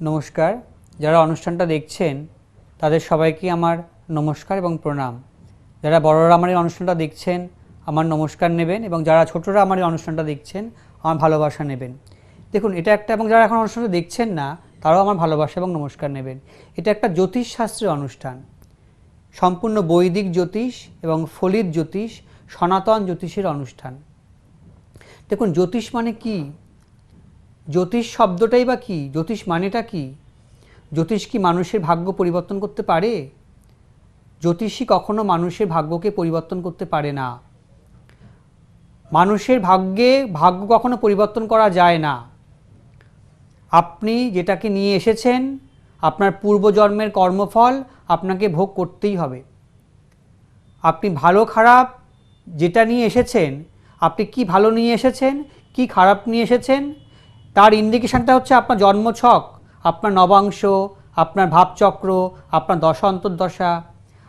নমস্কার। যারা অনুষ্ঠানটা দেখছেন, তাদের সবাইকে আমার নমস্কার এবং প্রণাম। যারা বড়রা আমার এই অনুষ্ঠানটা দেখছেন, আমার নমস্কার নেবেন এবং যারা ছোটরা আমার এই অনুষ্ঠানটা দেখছেন, আমার ভালোবাসা নেবেন। দেখুন, এটা একটা এবং যারা এখন অনুষ্ঠানটা দেখছেন না, তারাও আমার ভালোবাসা এবং নমস্কার নেবেন। এটা একটা জ্যোতিষশাস্ত্রের অনুষ্ঠান। সম্পূর্ণ বৈদিক জ্যোতিষ এবং ফলিত জ্যোতিষ, সনাতন জ্যোতিষের অনুষ্ঠান। দেখুন, জ্যোতিষ মানে কি? জ্যোতিষ শব্দটাই বা কি? জ্যোতিষ মানেটা কি? জ্যোতিষ কি মানুষের ভাগ্য পরিবর্তন করতে পারে? জ্যোতিষী কখনো মানুষের ভাগ্যকে পরিবর্তন করতে পারে না। মানুষের ভাগ্যে ভাগ্য কখনো পরিবর্তন করা যায় না। আপনি যেটাকে নিয়ে এসেছেন, আপনার পূর্বজন্মের কর্মফল আপনাকে ভোগ করতেই হবে। আপনি ভালো খারাপ যেটা নিয়ে এসেছেন, আপনি কি ভালো নিয়ে এসেছেন, কি খারাপ নিয়ে এসেছেন তার ইন্ডিকেশনটা হচ্ছে আপনার জন্মছক, আপনার নবাংশ, আপনার ভাবচক্র, আপনার দশা অন্তর্দশা।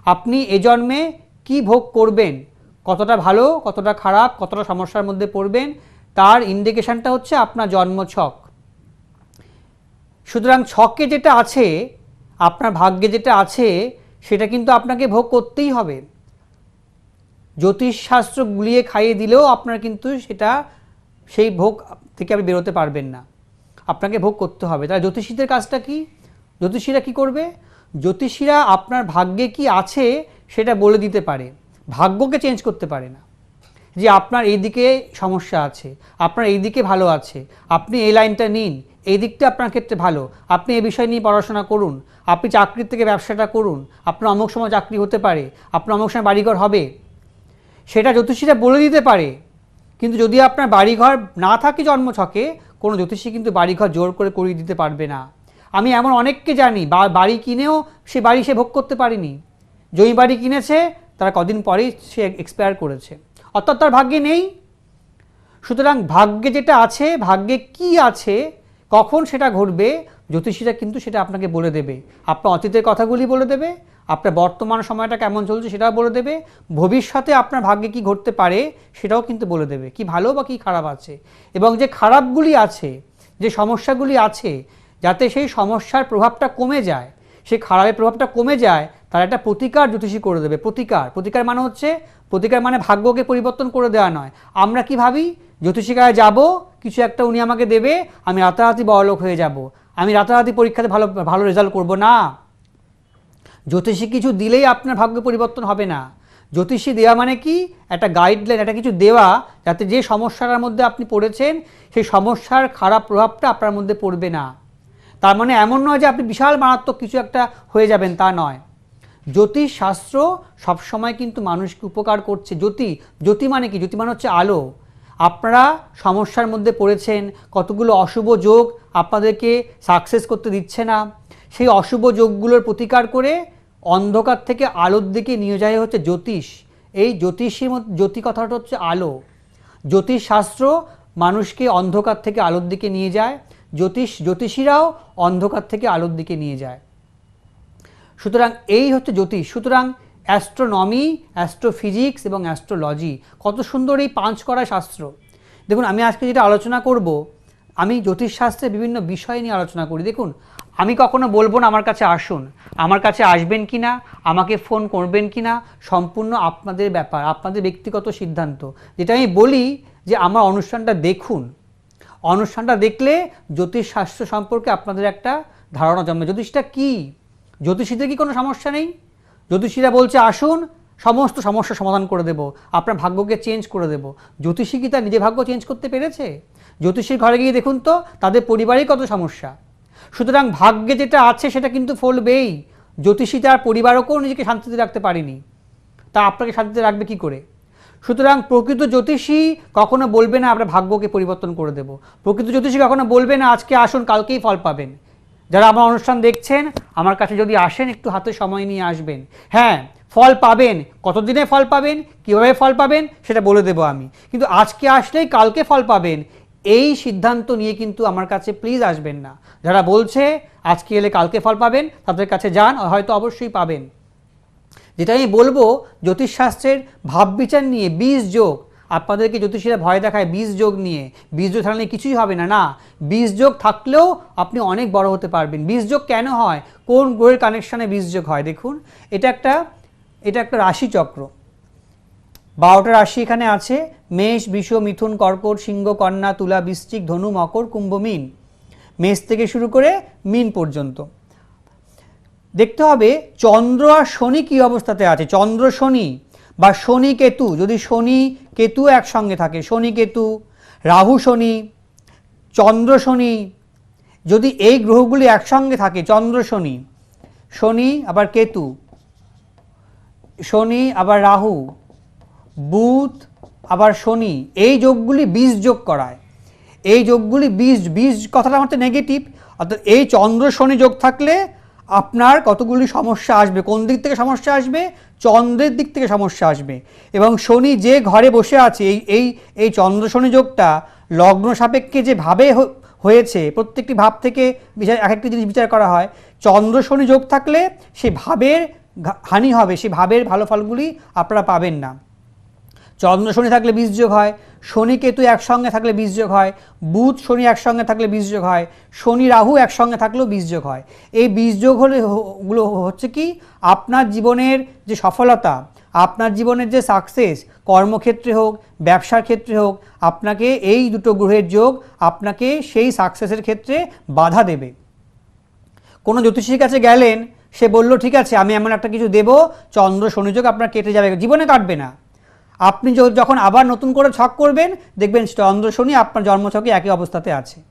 আপনি এ জন্মে কি ভোগ করবেন? কতটা ভালো, কতটা খারাপ, কতটা সমস্যার মধ্যে পড়বেন? তার ইন্ডিকেশনটা হচ্ছে আপনার জন্মছক। সুতরাং ছকে যেটা আছে, আপনার ভাগ্যে যেটা আছে, সেটা কিন্তু আপনাকে ভোগ করতেই হবে। জ্যোতিষশাস্ত্র গুলিয়ে খাইয়ে দিলেও আপনার কিন্তু সেটা, সেই ভোগ থেকে আপনি বেরোতে পারবেন না। আপনাকে ভোগ করতে হবে। তাহলে জ্যোতিষীদের কাজটা কি? জ্যোতিষীরা কি করবে? জ্যোতিষীরা আপনার ভাগ্যে কি আছে সেটা বলে দিতে পারে। ভাগ্যকে চেঞ্জ করতে পারে না। যে আপনার এই দিকে সমস্যা আছে, আপনার এই দিকে ভালো আছে, আপনি এই লাইনটা নিন, এই দিকটা আপনার ক্ষেত্রে ভালো, আপনি এই বিষয় নিয়ে পড়াশোনা করুন, আপনি চাকরির থেকে ব্যবসাটা করুন, আপনার অমুক সময় চাকরি হতে পারে, আপনার অমুক সময় বাড়িঘর হবে, সেটা জ্যোতিষীরা বলে দিতে পারে। কিন্তু যদি আপনার বাড়িঘর না থাকে জন্মছকে, কোনো জ্যোতিষী কিন্তু বাড়িঘর জোর করে করিয়ে দিতে পারবে না। আমি এমন অনেককে জানি বাড়ি কিনেও সে বাড়ি সে ভোগ করতে পারেনি। জমি বাড়ি কিনেছে, তারা কদিন পরেই সে এক্সপায়ার করেছে। অর্থাৎ তার ভাগ্যে নেই। সুতরাং ভাগ্যে যেটা আছে, ভাগ্যে কি আছে, কখন সেটা ঘটবে, জ্যোতিষীরা কিন্তু সেটা আপনাকে বলে দেবে। আপনার অতীতের কথাগুলি বলে দেবে আপনার বর্তমান সময়টা কেমন চলছে সেটাও বলে দেবে। ভবিষ্যতে আপনার ভাগ্যে কি ঘটতে পারে সেটাও কিন্তু বলে দেবে, কি ভালো বা কি খারাপ আছে। এবং যে খারাপগুলি আছে, যে সমস্যাগুলি আছে, যাতে সেই সমস্যার প্রভাবটা কমে যায়, সেই খারাপের প্রভাবটা কমে যায়, তার একটা প্রতিকার জ্যোতিষী করে দেবে। প্রতিকার প্রতিকার মানে হচ্ছে, প্রতিকার মানে ভাগ্যকে পরিবর্তন করে দেওয়া নয়। আমরা কি ভাবি? জ্যোতিষিকায় যাব, কিছু একটা উনি আমাকে দেবে, আমি রাতারাতি বড়লোক হয়ে যাব। আমি রাতারাতি পরীক্ষাতে ভালো ভালো রেজাল্ট করব। না। জ্যোতিষী কিছু দিলেই আপনার ভাগ্য পরিবর্তন হবে না। জ্যোতিষী দেওয়া মানে কি? একটা গাইডলাইন একটা কিছু দেওয়া যাতে যে সমস্যাটার মধ্যে আপনি পড়েছেন, সেই সমস্যার খারাপ প্রভাবটা আপনার মধ্যে পড়বে না। তার মানে এমন নয় যে আপনি বিশাল মারাত্মক কিছু একটা হয়ে যাবেন, তা নয়। জ্যোতিষ শাস্ত্র সবসময় কিন্তু মানুষকে উপকার করছে। জ্যোতি জ্যোতি মানে কি? জ্যোতি মানে হচ্ছে আলো। আপনারা সমস্যার মধ্যে পড়েছেন, কতগুলো অশুভ যোগ আপনাদেরকে সাকসেস করতে দিচ্ছে না। সেই অশুভ যোগগুলোর প্রতিকার করে অন্ধকার থেকে আলোর দিকে নিয়ে যায় হচ্ছে জ্যোতিষ। এই জ্যোতিষীর মধ্যে জ্যোতি কথাটা হচ্ছে আলো। জ্যোতিষ শাস্ত্র মানুষকে অন্ধকার থেকে আলোর দিকে নিয়ে যায়। জ্যোতিষ জ্যোতিষীরাও অন্ধকার থেকে আলোর দিকে নিয়ে যায়। সুতরাং এই হচ্ছে জ্যোতিষ। সুতরাং অ্যাস্ট্রোনমি, অ্যাস্ট্রোফিজিক্স এবং অ্যাস্ট্রোলজি কত সুন্দর এই পাঁচ করা শাস্ত্র। দেখুন, আমি আজকে যেটা আলোচনা করব আমি জ্যোতিষশাস্ত্রের বিভিন্ন বিষয় নিয়ে আলোচনা করি। দেখুন, আমি কখনো বলব না আমার কাছে আসুন। আমার কাছে আসবেন কি না আমাকে ফোন করবেন কি না সম্পূর্ণ আপনাদের ব্যাপার, আপনাদের ব্যক্তিগত সিদ্ধান্ত। যেটা আমি বলি যে আমার অনুষ্ঠানটা দেখুন। অনুষ্ঠানটা দেখলে জ্যোতিষশাস্ত্র সম্পর্কে আপনাদের একটা ধারণা জন্মে। জ্যোতিষটা কী? জ্যোতিষীদের কি কোনো সমস্যা নেই? জ্যোতিষীরা বলছে, আসুন, সমস্ত সমস্যার সমাধান করে দেব। আপনার ভাগ্যকে চেঞ্জ করে দেব। জ্যোতিষী কি তার নিজের ভাগ্য চেঞ্জ করতে পেরেছে? জ্যোতিষীর ঘরে গিয়ে দেখুন তো, তাদের পরিবারেই কত সমস্যা। সুতরাং ভাগ্যে যেটা আছে সেটা কিন্তু ফলবেই। জ্যোতিষী তার পরিবারকেও নিজেকে শান্তিতে রাখতে পারেনি। তা আপনাকে শান্তিতে রাখবে কি করে? সুতরাং প্রকৃত জ্যোতিষী কখনো বলবে না, আমরা ভাগ্যকে পরিবর্তন করে দেব। প্রকৃত জ্যোতিষী কখনো বলবে না, আজকে আসুন, কালকেই ফল পাবেন। যারা আমার অনুষ্ঠান দেখছেন, আমার কাছে যদি আসেন, একটু হাতে সময় নিয়ে আসবেন। হ্যাঁ ফল পাবেন। কতদিনে ফল পাবেন? কীভাবে ফল পাবেন? সেটা বলে দেবো আমি। কিন্তু আজকে আসলেই কালকে ফল পাবেন। এই সিদ্ধান্ত নিয়ে কিন্তু আমার কাছে প্লিজ আসবেন না। যারা বলছে, আজকে এলে কালকে ফল পাবেন, তাদের কাছে যান, হয়তো অবশ্যই পাবেন। যেটা আমি বলব, জ্যোতিষশাস্ত্রের ভাববিচার নিয়ে, বীজ যোগ। আপনাদেরকে জ্যোতিষীরা ভয় দেখায় বীজ যোগ নিয়ে। বীজ যোগ থাকলে কিছুই হবে না। না, বীজ যোগ থাকলেও আপনি অনেক বড় হতে পারবেন। বীজ যোগ কেন হয়? কোন গ্রহের কানেকশানে বীজ যোগ হয়? দেখুন, এটা একটা এটা একটা রাশিচক্র। বারোটা রাশি এখানে আছে। মেষ, বিষ, মিথুন, কর্কট, সিংহ, কন্যা, তুলা, বৃশ্চিক, ধনু, মকর, কুম্ভ, মিন। মেষ থেকে শুরু করে মিন পর্যন্ত। দেখতে হবে চন্দ্র আর শনি কী অবস্থাতে আছে। চন্দ্র, শনি বা শনি, কেতু। যদি শনি, কেতু একসঙ্গে থাকে, শনি, কেতু, রাহু, শনি, চন্দ্র, শনি, যদি এই গ্রহগুলি একসঙ্গে থাকে, চন্দ্র, শনি শনি, আবার কেতু, শনি, আবার রাহু বুধ, আবার শনি, এই যোগগুলি বীজ যোগ করায়। এই যোগগুলি বীজ বীজ কথাটা আমার নেগেটিভ অর্থাৎ এই চন্দ্র শনি যোগ থাকলে আপনার কতগুলি সমস্যা আসবে, কোন দিক থেকে সমস্যা আসবে? চন্দ্রের দিক থেকে সমস্যা আসবে। এবং শনি যে ঘরে বসে আছে, এই এই এই চন্দ্র শনি যোগটা লগ্ন সাপেক্ষে যে ভাবে হয়েছে, প্রত্যেকটি ভাব থেকে বিচার, এক একটি জিনিস বিচার করা হয়, চন্দ্র শনি যোগ থাকলে সে ভাবের হানি হবে, সে ভাবের ভালো ফলগুলি আপনারা পাবেন না। চন্দ্র শনি থাকলে বীজযোগ হয়, শনি কেতু একসঙ্গে থাকলে বীজযোগ হয়, বুধ শনি একসঙ্গে থাকলে বীজযোগ হয়, শনি রাহু একসঙ্গে থাকলেও বীজযোগ হয়। এই বীজযোগ হলে গুলো হচ্ছে কি? আপনার জীবনের যে সফলতা, আপনার জীবনের যে সাকসেস কর্মক্ষেত্রে হোক, ব্যবসার ক্ষেত্রে হোক, আপনাকে এই দুটো গ্রহের যোগ আপনাকে সেই সাকসেসের ক্ষেত্রে বাধা দেবে। কোনো জ্যোতিষীর কাছে গেলেন, সে বলল, ঠিক আছে, আমি এমন একটা কিছু দেব, চন্দ্র শনিযোগ আপনার কেটে যাবে। জীবনে কাটবে না। আপনি যখন আবার নতুন করে ছক করবেন, দেখবেন চন্দ্র শনি আপনার জন্মছকে একই অবস্থাতে আছে।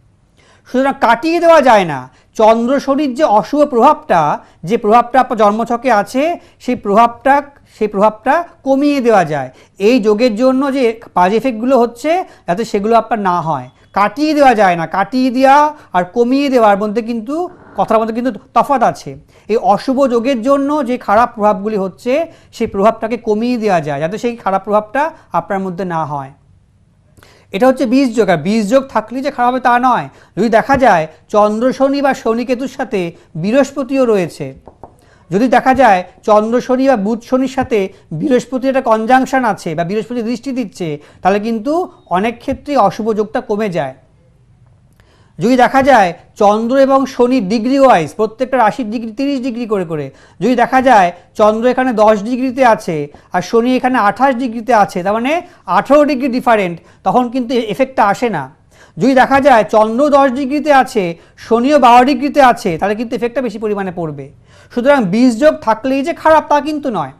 সুতরাং কাটিয়ে দেওয়া যায় না। চন্দ্র শনির যে অশুভ প্রভাবটা, যে প্রভাবটা আপনার জন্মছকে আছে, সেই প্রভাবটা সেই প্রভাবটা কমিয়ে দেওয়া যায়। এই যোগের জন্য যে বাজ এফেক্টগুলো হচ্ছে, যাতে সেগুলো আপনার না হয়। কাটিয়ে দেওয়া যায় না। কাটিয়ে দেওয়া আর কমিয়ে দেওয়ার মধ্যে কিন্তু কথার মধ্যে কিন্তু তফাৎ আছে। এই অশুভ যোগের জন্য যে খারাপ প্রভাবগুলি হচ্ছে, সেই প্রভাবটাকে কমিয়ে দেওয়া যায়, যাতে সেই খারাপ প্রভাবটা আপনার মধ্যে না হয়। এটা হচ্ছে বীজ যোগ, আর বীজ যোগ থাকলে যে খারাপ হবে তা নয়। যদি দেখা যায়, চন্দ্র শনি বা শনিকেতুর সাথে বৃহস্পতিও রয়েছে। যদি দেখা যায়, চন্দ্র শনি বা বুধ শনির সাথে বৃহস্পতির একটা কনজাংশন আছে বা বৃহস্পতি দৃষ্টি দিচ্ছে, তাহলে কিন্তু অনেক ক্ষেত্রেই অশুভ যোগটা কমে যায়। যদি দেখা যায় চন্দ্র এবং শনি ডিগ্রি ওয়াইজ প্রত্যেকটা রাশির ডিগ্রি তিরিশ ডিগ্রি করে করে, যদি দেখা যায় চন্দ্র এখানে দশ ডিগ্রিতে আছে আর শনি এখানে আঠাশ ডিগ্রিতে আছে, তার মানে আঠেরো ডিগ্রি ডিফারেন্ট তখন কিন্তু এফেক্টটা আসে না। যদি দেখা যায় চন্দ্র দশ ডিগ্রিতে আছে, শনিও বারো ডিগ্রিতে আছে, তাহলে কিন্তু এফেক্টটা বেশি পরিমাণে পড়বে। সুতরাং বীজ যোগ থাকলেই যে খারাপ তা কিন্তু নয়।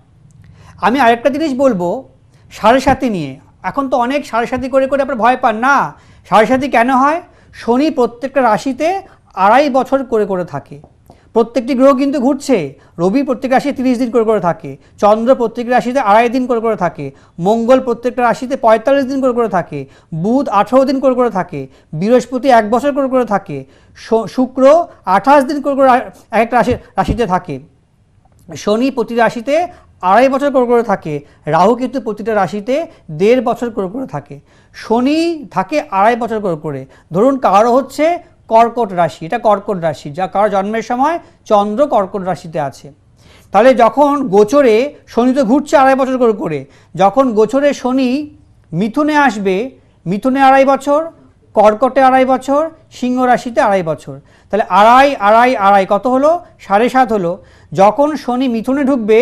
আমি আরেকটা জিনিস বলব, সাড়ে সাথী নিয়ে। এখন তো অনেক সাড়ে সাথী করে করে আপনার ভয় পান, না, সাড়ে সাথী কেন হয়? শনি প্রত্যেকটা রাশিতে আড়াই বছর করে করে থাকে। প্রত্যেকটি গ্রহ কিন্তু ঘুরছে। রবি প্রত্যেক রাশি তিরিশ দিন করে করে থাকে। চন্দ্র প্রত্যেক রাশিতে আড়াই দিন করে করে থাকে। মঙ্গল প্রত্যেকটা রাশিতে পঁয়তাল্লিশ দিন করে করে থাকে। বুধ আঠারো দিন করে করে থাকে। বৃহস্পতি এক বছর করে করে থাকে। শুক্র আঠাশ দিন করে করে এক একটা রাশি, রাশিতে থাকে। শনি প্রতি রাশিতে আড়াই বছর করে করে থাকে, রাহু কিন্তু প্রতিটা রাশিতে দেড় বছর করে করে থাকে, শনি থাকে আড়াই বছর করে করে। ধরুন কারও হচ্ছে কর্কট রাশি, এটা কর্কট রাশি, যা কারও জন্মের সময় চন্দ্র কর্কট রাশিতে আছে। তাহলে যখন গোচরে শনি তো ঘুরছে আড়াই বছর করে করে, যখন গোচরে শনি মিথুনে আসবে, মিথুনে আড়াই বছর, কর্কটে আড়াই বছর, সিংহ রাশিতে আড়াই বছর। তাহলে আড়াই আড়াই আড়াই কত হলো? সাড়ে সাত হলো। যখন শনি মিথুনে ঢুকবে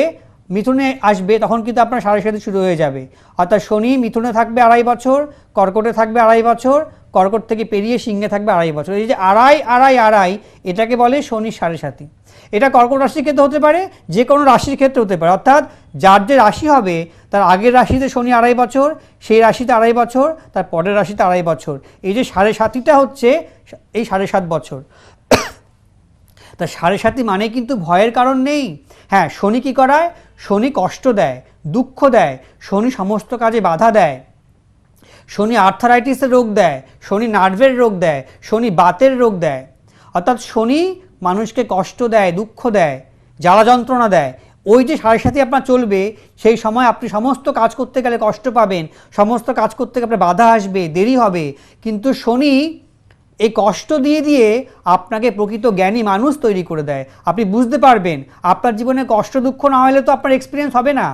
মিথুনে আসবে, তখন কিন্তু আপনার সাড়ে সাথে শুরু হয়ে যাবে। অর্থাৎ শনি মিথুনে থাকবে আড়াই বছর, কর্কটে থাকবে আড়াই বছর, কর্কট থেকে পেরিয়ে সিংহে থাকবে আড়াই বছর। এই যে আড়াই আড়াই আড়াই, এটাকে বলে শনির সাড়ে সাথী এটা কর্কট রাশির ক্ষেত্রে হতে পারে যে কোনো রাশির ক্ষেত্রে হতে পারে। অর্থাৎ যার যে রাশি হবে, তার আগের রাশিতে শনি আড়াই বছর, সেই রাশিতে আড়াই বছর, তার পরের রাশিতে আড়াই বছর। এই যে সাড়ে সাতিটা হচ্ছে, এই সাড়ে সাত বছর। তা সাড়ে সাতি মানে কিন্তু ভয়ের কারণ নেই। হ্যাঁ শনি কী করায়? শনি কষ্ট দেয়, দুঃখ দেয়, শনি সমস্ত কাজে বাধা দেয়। শনি আর্থারাইটিসের রোগ দেয়, শনি নার্ভের রোগ দেয়, শনি বাতের রোগ দেয়। অর্থাৎ শনি মানুষকে কষ্ট দেয়, দুঃখ দেয়, জ্বালা যন্ত্রণা দেয়। ওই যে সাড়ে সাথে আপনার চলবে, সেই সময় আপনি সমস্ত কাজ করতে গেলে কষ্ট পাবেন, সমস্ত কাজ করতে গেলে বাধা আসবে, দেরি হবে। কিন্তু শনি এই কষ্ট দিয়ে দিয়ে আপনাকে প্রকৃত জ্ঞানী মানুষ তৈরি করে দেয়। আপনি বুঝতে পারবেন, আপনার জীবনে কষ্ট দুঃখ না হলে তো আপনার এক্সপিরিয়েন্স হবে না।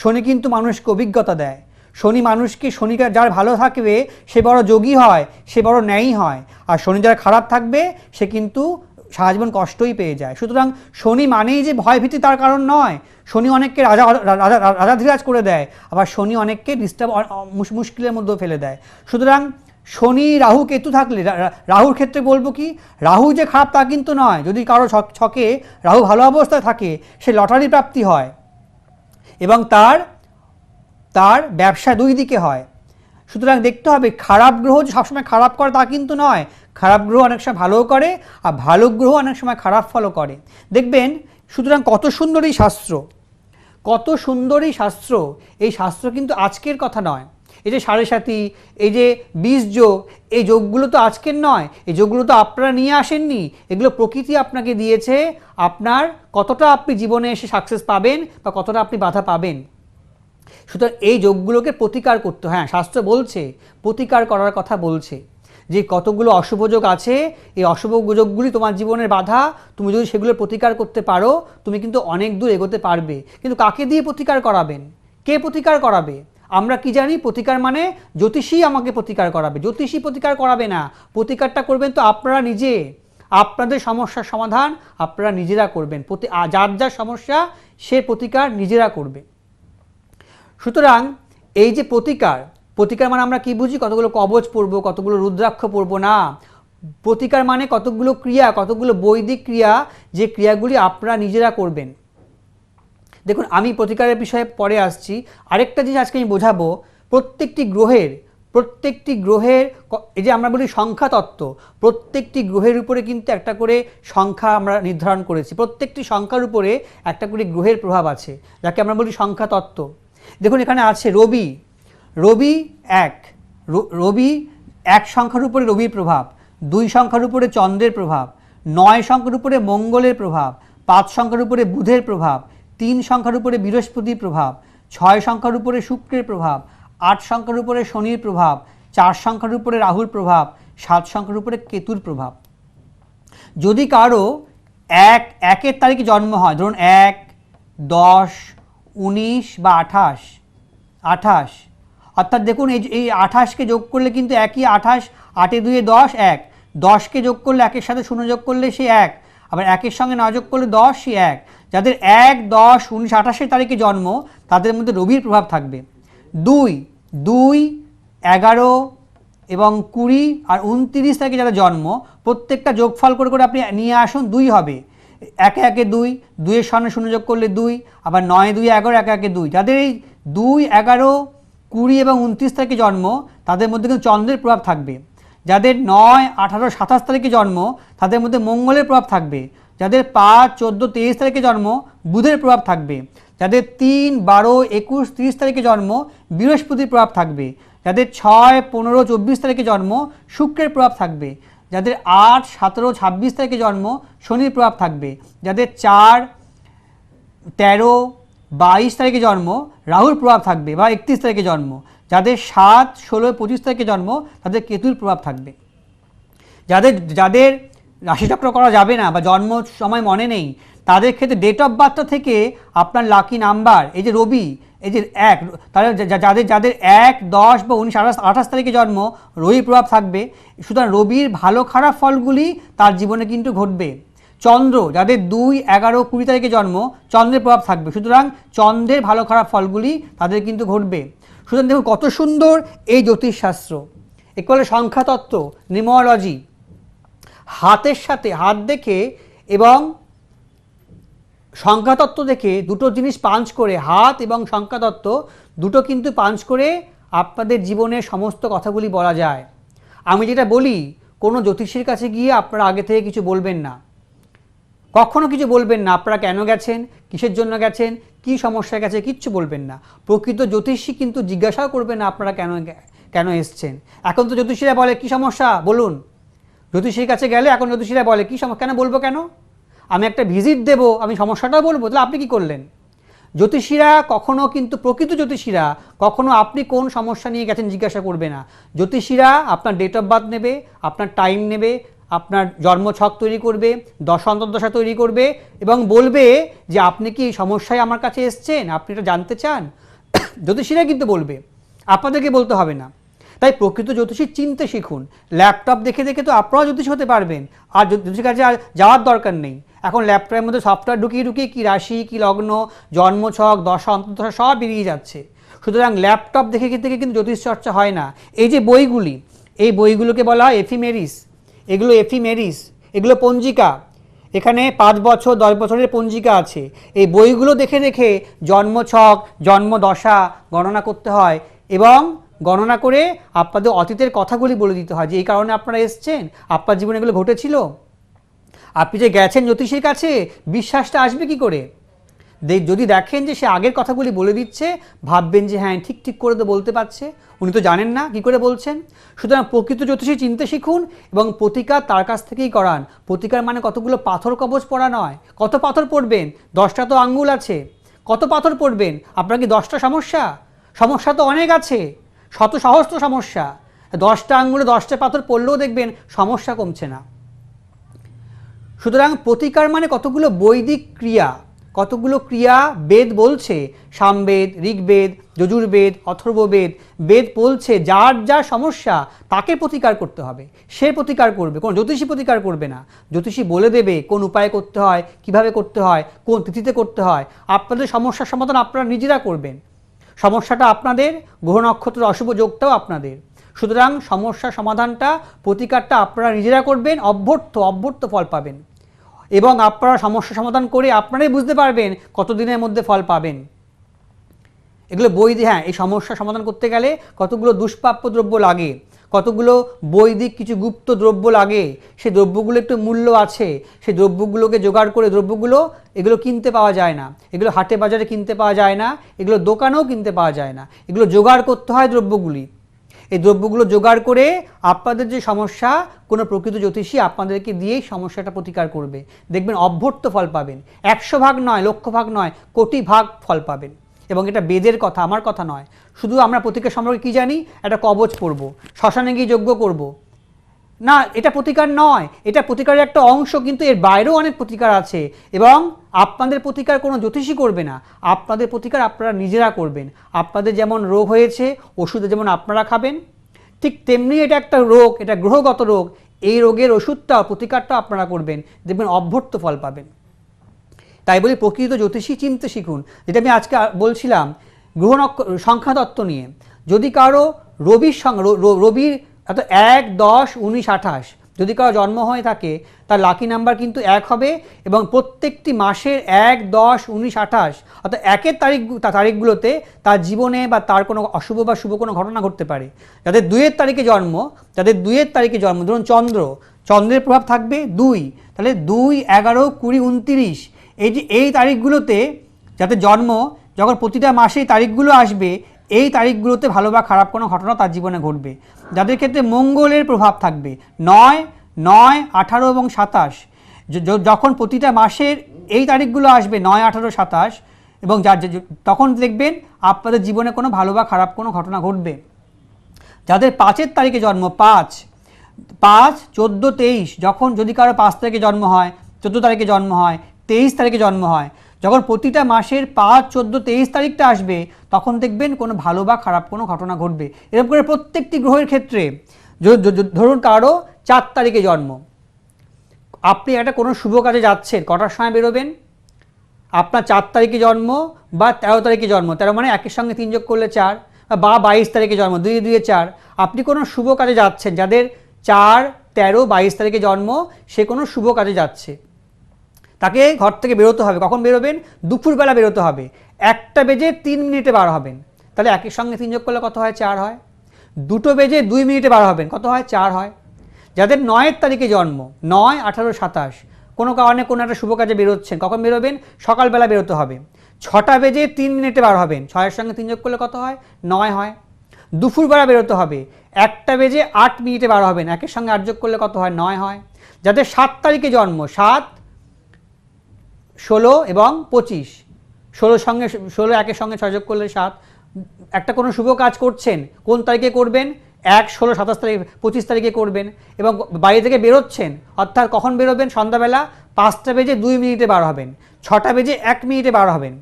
শনি কিন্তু মানুষকে অভিজ্ঞতা দেয়। শনি মানুষকে শনি যার ভালো থাকবে, সে বড় যোগী হয়, সে বড় ন্যায়ী হয়। আর শনি যার খারাপ থাকবে, সে কিন্তু সারা জীবন কষ্টই পেয়ে যায়। সুতরাং শনি মানেই যে ভয় ভীতি তার কারণ নয়। শনি অনেককে রাজা রাজা, রাজাধিরাজ করে দেয়। আবার শনি অনেককে ডিস্টার্ব মুশকিলের মধ্যেও ফেলে দেয়। সুতরাং শনি রাহু কেতু থাকলে রাহুর ক্ষেত্রে বলব কি, রাহু যে খারাপ তা কিন্তু নয়। যদি কারও ছক- রাহু ভালো অবস্থায় থাকে, সে লটারি প্রাপ্তি হয় এবং তার তার ব্যবসা দুই দিকে হয়। সুতরাং দেখতে হবে, খারাপ গ্রহ যে সবসময় খারাপ করে তা কিন্তু নয়। খারাপ গ্রহ অনেক সময় ভালোও করে আর ভালো গ্রহ অনেক সময় খারাপ ফলও করে। দেখবেন, সুতরাং কত সুন্দর এই শাস্ত্র, কত সুন্দর এই শাস্ত্র এই শাস্ত্র কিন্তু আজকের কথা নয়। এই যে সাড়ে সাথী এই যে বিষ যোগ, এই যোগগুলো তো আজকের নয়, এই যোগগুলো তো আপনারা নিয়ে আসেননি। এগুলো প্রকৃতি আপনাকে দিয়েছে, আপনার কতটা আপনি জীবনে এসে সাকসেস পাবেন বা কতটা আপনি বাধা পাবেন। সুতরাং এই যোগগুলোকে প্রতিকার করতে হ্যাঁ শাস্ত্র বলছে, প্রতিকার করার কথা বলছে। যে কতগুলো অশুভ যোগ আছে, এই অশুভ যোগগুলি তোমার জীবনের বাধা, তুমি যদি সেগুলো প্রতিকার করতে পারো, তুমি কিন্তু অনেক দূর এগোতে পারবে। কিন্তু কাকে দিয়ে প্রতিকার করাবেন? কে প্রতিকার করাবে? আমরা কি জানি? প্রতিকার মানে জ্যোতিষী আমাকে প্রতিকার করাবে। জ্যোতিষী প্রতিকার করাবে না। প্রতিকারটা করবেন তো আপনারা নিজে। আপনাদের সমস্যার সমাধান আপনারা নিজেরা করবেন। প্রতি যার যার সমস্যা, সে প্রতিকার নিজেরা করবে। সুতরাং এই যে প্রতিকার প্রতিকার মানে আমরা কি বুঝি? কতগুলো কবচ পড়ব কতগুলো রুদ্রাক্ষ পড়ব না। প্রতিকার মানে কতগুলো ক্রিয়া, কতগুলো বৈদিক ক্রিয়া, যে ক্রিয়াগুলি আপনারা নিজেরা করবেন। দেখুন, আমি প্রতিকারের বিষয়ে পরে আসছি। আরেকটা জিনিস আজকে আমি বোঝাবো, প্রত্যেকটি গ্রহের প্রত্যেকটি গ্রহের এই যে আমরা বলি সংখ্যা তত্ত্ব, প্রত্যেকটি গ্রহের উপরে কিন্তু একটা করে সংখ্যা আমরা নির্ধারণ করেছি। প্রত্যেকটি সংখ্যার উপরে একটা করে গ্রহের প্রভাব আছে, যাকে আমরা বলি সংখ্যা তত্ত্ব। দেখুন, এখানে আছে রবি। রবি এক রবি এক সংখ্যার উপরে রবির প্রভাব, দুই সংখ্যার উপরে চন্দ্রের প্রভাব, নয় সংখ্যার উপরে মঙ্গলের প্রভাব, পাঁচ সংখ্যার উপরে বুধের প্রভাব তিন সংখ্যার উপরে বৃহস্পতির প্রভাব, ছয় সংখ্যার উপরে শুক্রের প্রভাব, আট সংখ্যার উপরে শনির প্রভাব, চার সংখ্যার উপরে রাহুর প্রভাব, সাত সংখ্যার উপরে কেতুর প্রভাব। যদি কারও এক, একের তারিখে জন্ম হয়, ধরুন এক, দশ, উনিশ বা আঠাশ আঠাশ, অর্থাৎ দেখুন এই এই আঠাশকে যোগ করলে কিন্তু একই আঠাশ, আটে দুয়ে দশ, এক। দশকে যোগ করলে একের সাথে শূন্য যোগ করলে সে এক, আবার একের সঙ্গে না যোগ করলে দশ, সে এক। যাদের এক, দশ, উনিশ, আঠাশের তারিখে জন্ম, তাদের মধ্যে রবির প্রভাব থাকবে। দুই দুই, এগারো এবং কুড়ি আর উনত্রিশ তারিখে যারা জন্ম, প্রত্যেকটা যোগফল করে করে আপনি নিয়ে আসুন, দুই হবে। একে একে দুই, দুইয়ের সামনে শূন্য যোগ করলে দুই, আবার নয়, দুই, এগারো, একে একে দুই। যাদের এই দুই, এগারো, কুড়ি এবং উনত্রিশ তারিখে জন্ম, তাদের মধ্যে কিন্তু চন্দ্রের প্রভাব থাকবে। যাদের নয়, আঠারো, সাতাশ তারিখে জন্ম, তাদের মধ্যে মঙ্গলের প্রভাব থাকবে। যাদের পাঁচ, চোদ্দ তেইশ তারিখে জন্ম, বুধের প্রভাব থাকবে। যাদের তিন, বারো, একুশ, তিরিশ তারিখে জন্ম, বৃহস্পতির প্রভাব থাকবে। যাদের ছয়, পনেরো, চব্বিশ তারিখে জন্ম, শুক্রের প্রভাব থাকবে। যাদের আট, সতেরো, ছাব্বিশ তারিখে জন্ম, শনির প্রভাব থাকবে। যাদের চার, তেরো, বাইশ তারিখে জন্ম, রাহুর প্রভাব থাকবে বা একত্রিশ তারিখে জন্ম। যাদের সাত, ষোলো, পঁচিশ তারিখে জন্ম, তাদের কেতুর প্রভাব থাকবে। যাদের যাদের রাশিচক্র করা যাবে না বা জন্ম সময় মনে নেই। তাদের ক্ষেত্রে ডেট অফ বার্থটা থেকে আপনার লাকি নাম্বার এই যে রবি, এই যে এক তাদের যাদের যাদের এক, দশ বা উনিশ, আঠাশ আঠাশ তারিখে জন্ম, রবির প্রভাব থাকবে। সুতরাং রবির ভালো খারাপ ফলগুলি তার জীবনে কিন্তু ঘটবে। চন্দ্র, যাদের দুই, এগারো, কুড়ি তারিখে জন্ম, চন্দ্রের প্রভাব থাকবে। সুতরাং চন্দ্রের ভালো খারাপ ফলগুলি তাদের কিন্তু ঘটবে। সুতরাং দেখুন কত সুন্দর এই জ্যোতিষশাস্ত্র। একে বলে সংখ্যাতত্ত্ব, নিউমোলজি। হাতের সাথে হাত দেখে এবং সংখ্যাতত্ত্ব দেখে দুটো জিনিস পাঞ্চ করে, হাত এবং সংখ্যাতত্ত্ব দুটো কিন্তু পাঞ্চ করে আপনাদের জীবনের সমস্ত কথাগুলি বলা যায়। আমি যেটা বলি, কোনো জ্যোতিষীর কাছে গিয়ে আপনারা আগে থেকে কিছু বলবেন না। কখনো কিছু বলবেন না, আপনারা কেন গেছেন, কিসের জন্য গেছেন, কি সমস্যা গেছে, কিচ্ছু বলবেন না। প্রকৃত জ্যোতিষী কিন্তু জিজ্ঞাসাও করবেন না আপনারা কেন কেন এসছেন। এখন তো জ্যোতিষীরা বলে, কি সমস্যা? বলুন। জ্যোতিষীর কাছে গেলে এখন জ্যোতিষীরা বলে, কি সমস্যা? কেন বলব কেন? আমি একটা ভিজিট দেব, আমি সমস্যাটাও বলব, তাহলে আপনি কি করলেন? জ্যোতিষীরা কখনো কিন্তু, প্রকৃত জ্যোতিষীরা কখনো আপনি কোন সমস্যা নিয়ে গেছেন জিজ্ঞাসা করবে না। জ্যোতিষীরা আপনার ডেট অফ বার্থ নেবে, আপনার টাইম নেবে, আপনার জন্মছক তৈরি করবে, দশা অন্তর্দশা তৈরি করবে এবং বলবে যে, আপনি কি সমস্যায় আমার কাছে এসছেন? আপনি এটা জানতে চান? জ্যোতিষীরা কিন্তু বলবে। আপনাদেরকে বলতে হবে না। তাই প্রকৃত জ্যোতিষী চিনতে শিখুন। ল্যাপটপ দেখে দেখে তো আপনারাও জ্যোতিষ হতে পারবেন। আর জ্যোতিষ- জ্যোতিষীর কাছে আর যাওয়ার দরকার নেই। এখন ল্যাপটপের মধ্যে সফটওয়্যার ঢুকিয়ে ঢুকিয়ে কী রাশি, কী লগ্ন জন্মছক দশা অন্তর্দশা সব বেরিয়ে যাচ্ছে। সুতরাং ল্যাপটপ দেখে থেকে কিন্তু জ্যোতিষ চর্চা হয় না। এই যে বইগুলি, এই বইগুলোকে বলা হয় এফিমেরিস। এগুলো এফিমেরিস, এগুলো পঞ্জিকা। এখানে পাঁচ বছর, দশ বছরের পঞ্জিকা আছে। এই বইগুলো দেখে দেখে জন্মছক জন্মদশা গণনা করতে হয় এবং গণনা করে আপনাদের অতীতের কথাগুলি বলে দিতে হয় যে এই কারণে আপনারা এসছেন, আপনার জীবনে এগুলো ঘটেছিল। আপনি যে গেছেন জ্যোতিষীর কাছে, বিশ্বাসটা আসবে কি করে? যদি দেখেন যে সে আগের কথাগুলি বলে দিচ্ছে, ভাববেন যে হ্যাঁ ঠিক ঠিক করে তো বলতে পারছে। উনি তো জানেন না কি করে বলছেন। সুতরাং প্রকৃত জ্যোতিষী চিনতে শিখুন এবং প্রতিকার তার কাছ থেকেই করান। প্রতিকার মানে কতগুলো পাথর কবচ পড়া নয়। কত পাথর পড়বেন? দশটা তো আঙ্গুল আছে। কত পাথর পড়বেন? আপনার কি দশটা সমস্যা? সমস্যা তো অনেক আছে। শত সহস্র সমস্যা। দশটা আঙ্গুলে দশটা পাথর পড়লেও দেখবেন সমস্যা কমছে না। সুতরাং প্রতিকার মানে কতগুলো বৈদিক ক্রিয়া, কতগুলো ক্রিয়া বেদ বলছে, সামবেদ, ঋগ্বেদ, যজুর্বেদ, অথর্ববেদ, বেদ বলছে যার যা সমস্যা তাকে প্রতিকার করতে হবে। সে প্রতিকার করবে, কোন জ্যোতিষী প্রতিকার করবে না। জ্যোতিষী বলে দেবে কোন উপায় করতে হয়, কীভাবে করতে হয়, কোন তিথিতে করতে হয়। আপনাদের সমস্যার সমাধান আপনারা নিজেরা করবেন। সমস্যাটা আপনাদের, গ্রহ নক্ষত্রের অশুভ যোগটাও আপনাদের। সুতরাং সমস্যা সমাধানটা, প্রতিকারটা আপনারা নিজেরা করবেন, অভ্যর্থ অভ্যর্থ ফল পাবেন। এবং আপনারা সমস্যা সমাধান করে আপনারাই বুঝতে পারবেন কতদিনের মধ্যে ফল পাবেন। এগুলো বই হ্যাঁ এই সমস্যা সমাধান করতে গেলে কতগুলো দুষ্প্রাপ্য দ্রব্য লাগে। কতগুলো বৈদিক কিছু গুপ্ত দ্রব্য লাগে? সেই দ্রব্যগুলো একটু মূল্য আছে। সেই দ্রব্যগুলোকে জোগাড় করে দ্রব্যগুলো, এগুলো কিনতে পাওয়া যায় না। এগুলো হাটে বাজারে কিনতে পাওয়া যায় না। এগুলো দোকানেও কিনতে পাওয়া যায় না। এগুলো জোগাড় করতে হয় দ্রব্যগুলি। এই দ্রব্যগুলো জোগাড় করে আপনাদের যে সমস্যা, কোনো প্রকৃত জ্যোতিষী আপনাদেরকে দিয়েই সমস্যাটা প্রতিকার করবে। দেখবেন অভ্যর্থ ফল পাবেন। একশো ভাগ নয়, লক্ষ ভাগ নয়, কোটি ভাগ ফল পাবেন। এবং এটা বেদের কথা, আমার কথা নয়। শুধু আমরা প্রতিকার সম্পর্কে কী জানি? একটা কবচ পড়ব, শ্মশানে গিয়ে যজ্ঞ করব। না, এটা প্রতিকার নয়। এটা প্রতিকারের একটা অংশ, কিন্তু এর বাইরেও অনেক প্রতিকার আছে। এবং আপনাদের প্রতিকার কোনো জ্যোতিষী করবে না। আপনাদের প্রতিকার আপনারা নিজেরা করবেন। আপনাদের যেমন রোগ হয়েছে, ওষুধে যেমন আপনারা খাবেন, ঠিক তেমনি এটা একটা রোগ, এটা গ্রহগত রোগ। এই রোগের ওষুধটা প্রতিকারটা আপনারা করবেন। দেখবেন অভ্যর্থ ফল পাবেন। তাই বলি প্রকৃত জ্যোতিষী চিনতে শিখুন। যেটা আমি আজকে বলছিলাম, গ্রহ সংখ্যাতত্ত্ব নিয়ে। যদি কারও রবির রবির এত এক, দশ, উনিশ, আঠাশ যদি কারও জন্ম হয়ে থাকে, তার লাকি নাম্বার কিন্তু এক হবে এবং প্রত্যেকটি মাসের এক, দশ, উনিশ, আঠাশ অর্থাৎ একের তারিখ তারিখগুলোতে তার জীবনে বা তার কোনো অশুভ বা শুভ কোনো ঘটনা ঘটতে পারে। যাদের দুইয়ের তারিখে জন্ম, যাদের দুইয়ের তারিখে জন্ম, ধরুন চন্দ্র, চন্দ্রের প্রভাব থাকবে দুই। তাহলে দুই, এগারো, কুড়ি, উনতিরিশ এই যে, এই তারিখগুলোতে যাতে জন্ম, যখন প্রতিটা মাসে এই তারিখগুলো আসবে, এই তারিখগুলোতে ভালো বা খারাপ কোনো ঘটনা তার জীবনে ঘটবে। যাদের ক্ষেত্রে মঙ্গলের প্রভাব থাকবে। নয় নয়, আঠারো এবং সাতাশ। যখন প্রতিটা মাসের এই তারিখগুলো আসবে, নয়, আঠারো, সাতাশ, এবং যা যা- যা- তখন দেখবেন আপনাদের জীবনে কোনো ভালো বা খারাপ কোনো ঘটনা ঘটবে। যাদের পাঁচের তারিখে জন্ম, পাঁচ পাঁচ, চোদ্দ, তেইশ, যখন যদি কারও পাঁচ তারিখে জন্ম হয়, চোদ্দ তারিখে জন্ম হয় তেইশ তারিখে জন্ম হয়। যখন প্রতিটা মাসের পাঁচ, চোদ্দ, তেইশ তারিখটা আসবে, তখন দেখবেন কোনো ভালো বা খারাপ কোনো ঘটনা ঘটবে। এরকম করে প্রত্যেকটি গ্রহের ক্ষেত্রে ধরুন কারও চার তারিখে জন্ম। আপনি একটা কোনো শুভ কাজে যাচ্ছেন, কটার সময় বেরোবেন? আপনার চার তারিখে জন্ম বা তেরো তারিখে জন্ম। তেরো মানে একের সঙ্গে তিন যোগ করলে চার, বা বাইশ তারিখে জন্ম দুই দুয়ে চার। আপনি কোনো শুভ কাজে যাচ্ছেন, যাদের চার, তেরো, বাইশ তারিখে জন্ম, সে কোনো শুভ কাজে যাচ্ছে। তাকে ঘর থেকে বেরোতে হবে। কখন বেরোবেন? দুপুরবেলা বেরোতে হবে। একটা বেজে তিন মিনিটে বার হবেন। তাহলে একের সঙ্গে তিন যোগ করলে কত হয়? চার হয়। দুটো বেজে দুই মিনিটে বার হবেন। কত হয়? চার হয়। যাদের নয়ের তারিখে জন্ম, নয় আঠারো সাতাশ, কোনো কারণে কোনো একটা শুভ কাজে বেরোচ্ছেন, কখন বেরোবেন? সকালবেলা বেরোতে হবে। ছটা বেজে তিন মিনিটে বার হবেন। ছয়ের সঙ্গে তিন যোগ করলে কত হয়? নয় হয়। দুপুরবেলা বেরোতে হবে। একটা বেজে আট মিনিটে বার হবেন। একের সঙ্গে আট যোগ করলে কত হয়? নয় হয়। যাদের সাত তারিখে জন্ম, সাত ষোলো এবং পঁচিশ। ষোলোর সঙ্গে ষোলো একের সঙ্গে ছয় যোগ করলে সাত। একটা কোনো শুভ কাজ করছেন, কোন তারিখে করবেন? এক, ষোলো, সাতাশ তারিখ, পঁচিশ তারিখে করবেন এবং বাড়ি থেকে বেরোচ্ছেন, অর্থাৎ কখন বেরোবেন? সন্ধ্যাবেলা পাঁচটা বেজে দুই মিনিটে বার হবেন, ছটা বেজে এক মিনিটে বার হবেন।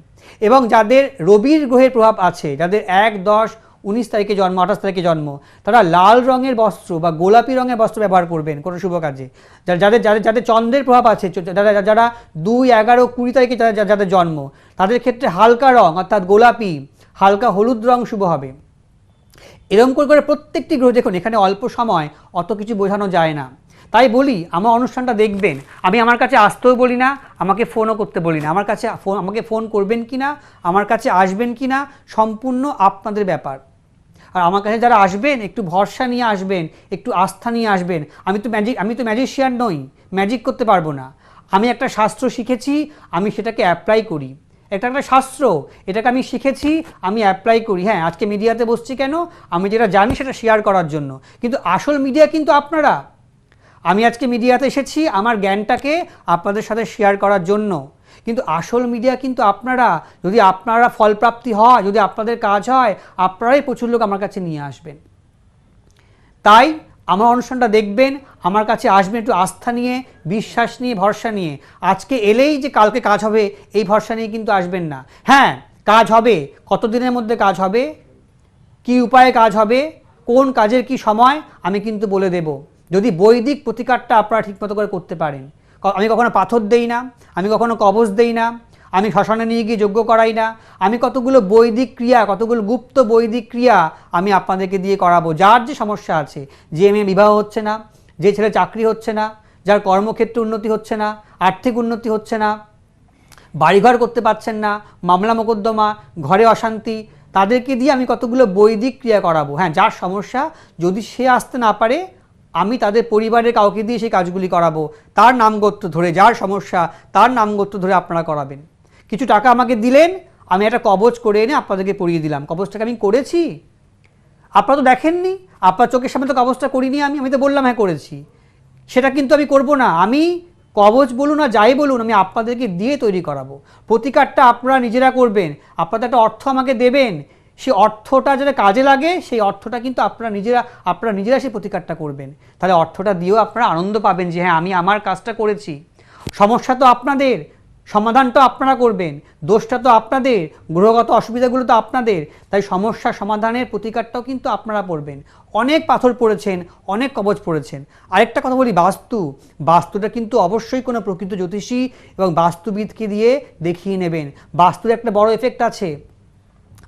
এবং যাদের রবির গ্রহের প্রভাব আছে, যাদের এক, দশ উনিশ তারিখে জন্ম, আঠাশ তারিখে জন্ম। তারা লাল রঙের বস্ত্র বা গোলাপি রঙের বস্ত্র ব্যবহার করবেন কোনো শুভ কাজে। যাদের যাদের যাদের চন্দ্রের প্রভাব আছে যারা যারা দুই, এগারো, কুড়ি তারিখে যারা যাদের জন্ম, তাদের ক্ষেত্রে হালকা রং অর্থাৎ গোলাপি, হালকা হলুদ রং শুভ হবে। এরকম করে করে প্রত্যেকটি গ্রহ, দেখুন, এখানে অল্প সময় অত কিছু বোঝানো যায় না। তাই বলি, আমার অনুষ্ঠানটা দেখবেন। আমি আমার কাছে আসতেও বলি না, আমাকে ফোনও করতে বলি না। আমার কাছে ফোন, আমাকে ফোন করবেন কি না আমার কাছে আসবেন কি না সম্পূর্ণ আপনাদের ব্যাপার। আর আমার কাছে যারা আসবেন, একটু ভরসা নিয়ে আসবেন, একটু আস্থা নিয়ে আসবেন, আমি তো ম্যাজিক আমি তো ম্যাজিশিয়ান নই ম্যাজিক করতে পারব না। আমি একটা শাস্ত্র শিখেছি, আমি সেটাকে অ্যাপ্লাই করি। এটা একটা শাস্ত্র, এটাকে আমি শিখেছি, আমি অ্যাপ্লাই করি। হ্যাঁ আজকে মিডিয়াতে বসছি কেন? আমি যেটা জানি সেটা শেয়ার করার জন্য। কিন্তু আসল মিডিয়া কিন্তু আপনারা। আমি আজকে মিডিয়াতে এসেছি, আমার জ্ঞানটাকে আপনাদের সাথে শেয়ার করার জন্য। কিন্তু আসল মিডিয়া কিন্তু আপনারা, যদি আপনারা ফলপ্রাপ্তি হয়, যদি আপনাদের কাজ হয়, আপনারাই প্রচুর লোক আমার কাছে নিয়ে আসবেন। তাই আমার অনুষ্ঠানটা দেখবেন, আমার কাছে আসবেন একটু আস্থা নিয়ে, বিশ্বাস নিয়ে, ভরসা নিয়ে। আজকে এলেই যে কালকে কাজ হবে, এই ভরসা নিয়ে কিন্তু আসবেন না। হ্যাঁ কাজ হবে, কতদিনের মধ্যে কাজ হবে, কি উপায়ে কাজ হবে, কোন কাজের কি সময়, আমি কিন্তু বলে দেব। যদি বৈদিক প্রতিকারটা আপনারা ঠিকমতো করে করতে পারেন। আমি কখনো পাথর দেই না, আমি কখনো কবজ দেই না, আমি শ্মশানে নিয়ে গিয়ে যজ্ঞ করাই না, আমি কতগুলো বৈদিক ক্রিয়া, কতগুলো গুপ্ত বৈদিক ক্রিয়া আমি আপনাদেরকে দিয়ে করাবো। যার যে সমস্যা আছে, যে মেয়ে বিবাহ হচ্ছে না, যে ছেলে চাকরি হচ্ছে না, যার কর্মক্ষেত্রে উন্নতি হচ্ছে না, আর্থিক উন্নতি হচ্ছে না, বাড়িঘর করতে পারছেন না, মামলা মোকদ্দমা, ঘরে অশান্তি, তাদেরকে দিয়ে আমি কতগুলো বৈদিক ক্রিয়া করাবো। হ্যাঁ যার সমস্যা, যদি সে আসতে না পারে আমি তাদের পরিবারের কাউকে দিয়ে সেই কাজগুলি করাবো। তার নামগোত্র ধরে যার সমস্যা, তার নামগোত্র ধরে আপনারা করাবেন। কিছু টাকা আমাকে দিলেন, আমি একটা কবচ করে এনে আপনাদেরকে পরিয়ে দিলাম। কবচটাকে আমি করেছি? আপনারা তো দেখেননি। আপনার চোখের সামনে তো কবচটা করিনি আমি। আমি তো বললাম হ্যাঁ করেছি। সেটা কিন্তু আমি করব না। আমি কবচ বলুন আর যাই বলুন, আমি আপনাদেরকে দিয়ে তৈরি করাবো। প্রতিকারটা আপনারা নিজেরা করবেন। আপনাদের একটা অর্থ আমাকে দেবেন। সেই অর্থটা যেটা কাজে লাগে, সেই অর্থটা কিন্তু আপনারা নিজেরা আপনারা নিজেরা সেই প্রতিকারটা করবেন। তাহলে অর্থটা দিয়েও আপনারা আনন্দ পাবেন যে হ্যাঁ আমি আমার কাজটা করেছি। সমস্যা তো আপনাদের, সমাধান তো আপনারা করবেন, দোষটা তো আপনাদের, গ্রহগত অসুবিধাগুলো তো আপনাদের। তাই সমস্যা সমাধানের প্রতিকারটাও কিন্তু আপনারা পড়বেন অনেক পাথর পড়েছেন, অনেক কবচ পড়েছেন। আরেকটা কথা বলি, বাস্তু। বাস্তুটা কিন্তু অবশ্যই কোনো প্রকৃত জ্যোতিষী এবং বাস্তুবিদকে দিয়ে দেখিয়ে নেবেন। বাস্তুর একটা বড় এফেক্ট আছে।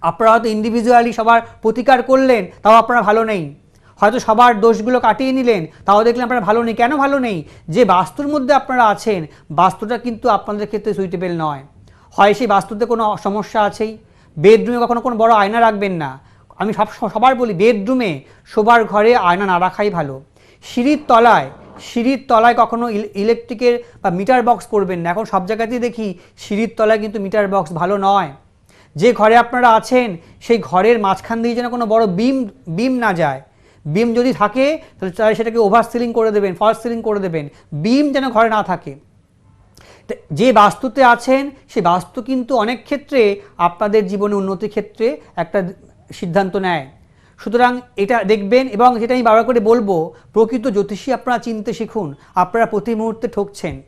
আপনারা হয়তো ইন্ডিভিজুয়ালি সবার প্রতিকার করলেন, তাও আপনারা ভালো নেই। হয়তো সবার দোষগুলো কাটিয়ে নিলেন, তাও দেখলেন আপনারা ভালো নেই। কেন ভালো নেই? যে বাস্তুর মধ্যে আপনারা আছেন, বাস্তুটা কিন্তু আপনাদের ক্ষেত্রে সুইটেবল নয়। হয় সেই বাস্তুতে কোনো সমস্যা আছেই? বেডরুমে কখনো কোনো বড় আয়না রাখবেন না। আমি সব, সবার বলি, বেডরুমে শোবার ঘরে আয়না না রাখাই ভালো। সিঁড়ির তলায় সিঁড়ির তলায় কখনো ইল- ইলেকট্রিকের বা মিটার বক্স করবেন না। এখন সব জায়গাতেই দেখি, সিঁড়ির তলায় কিন্তু মিটার বক্স ভালো নয়। যে ঘরে আপনারা আছেন, সেই ঘরের মাঝখান দিয়ে যেন কোনো বড় বিম বিম না যায়। বিম যদি থাকে, তাহলে তাহলে সেটাকে ওভার সিলিং করে দেবেন ফলস সিলিং করে দেবেন। বিম যেন ঘরে না থাকে। যে বাস্তুতে আছেন সেই বাস্তু কিন্তু অনেক ক্ষেত্রে আপনাদের জীবনে উন্নতির ক্ষেত্রে একটা সিদ্ধান্ত নেয়। সুতরাং এটা দেখবেন এবং যেটা আমি বারবার করে বলব, প্রকৃত জ্যোতিষী আপনারা চিনতে শিখুন, আপনারা প্রতি মুহূর্তে ঠকছেন।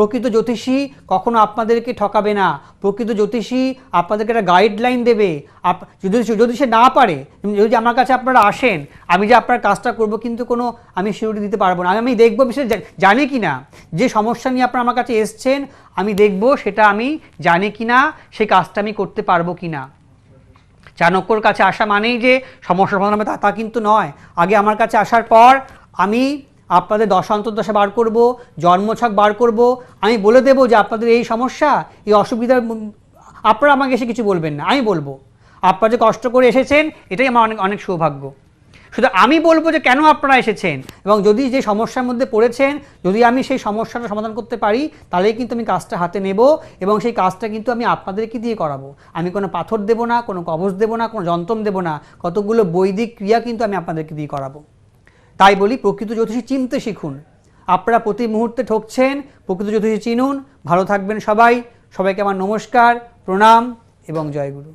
প্রকৃত জ্যোতিষী কখনো আপনাদেরকে ঠকাবে না। প্রকৃত জ্যোতিষী আপনাদেরকে একটা গাইডলাইন দেবে। আপ- যদি যদি সে না পারে, যদি আমার কাছে আপনারা আসেন, আমি যে আপনার কাজটা করব কিন্তু কোনো আমি সিউরিটি দিতে পারব না। আমি- দেখব বিষয় জানি কি না? যে সমস্যা নিয়ে আপনারা আমার কাছে এসছেন, আমি দেখব সেটা আমি জানি কি না সেই কাজটা আমি করতে পারব কি না। চাণক্যর কাছে আসা মানেই যে সমস্যা সমাধান তা কিন্তু নয়। আগে আমার কাছে আসার পর আমি আপনাদের দশান্তর্দশা বার করব, জন্মছক বার করব। আমি বলে দেবো যে আপনাদের এই সমস্যা, এই অসুবিধার আপনারা আমাকে এসে কিছু বলবেন না, আমি বলব। আপনারা যে কষ্ট করে এসেছেন, এটাই আমার অনেক অনেক সৌভাগ্য। শুধু আমি বলব যে কেন আপনারা এসেছেন, এবং যদি যে সমস্যার মধ্যে পড়েছেন, যদি আমি সেই সমস্যাটা সমাধান করতে পারি, তাহলেই কিন্তু আমি কাজটা হাতে নেব, এবং সেই কাজটা কিন্তু আমি আপনাদেরকে দিয়ে করাবো। আমি কোনো পাথর দেবো না, কোনো কবচ দেবো না, কোনো যন্ত্রম দেবো না, কতগুলো বৈদিক ক্রিয়া কিন্তু আমি আপনাদেরকে দিয়ে করাবো। তাই বলি প্রকৃত জ্যোতিষী চিনতে শিখুন। আপনারা প্রতি মুহূর্তে ঠকছেন, প্রকৃত জ্যোতিষী চিনুন। ভালো থাকবেন সবাই। সবাইকে আমার নমস্কার, প্রণাম এবং জয়গুরু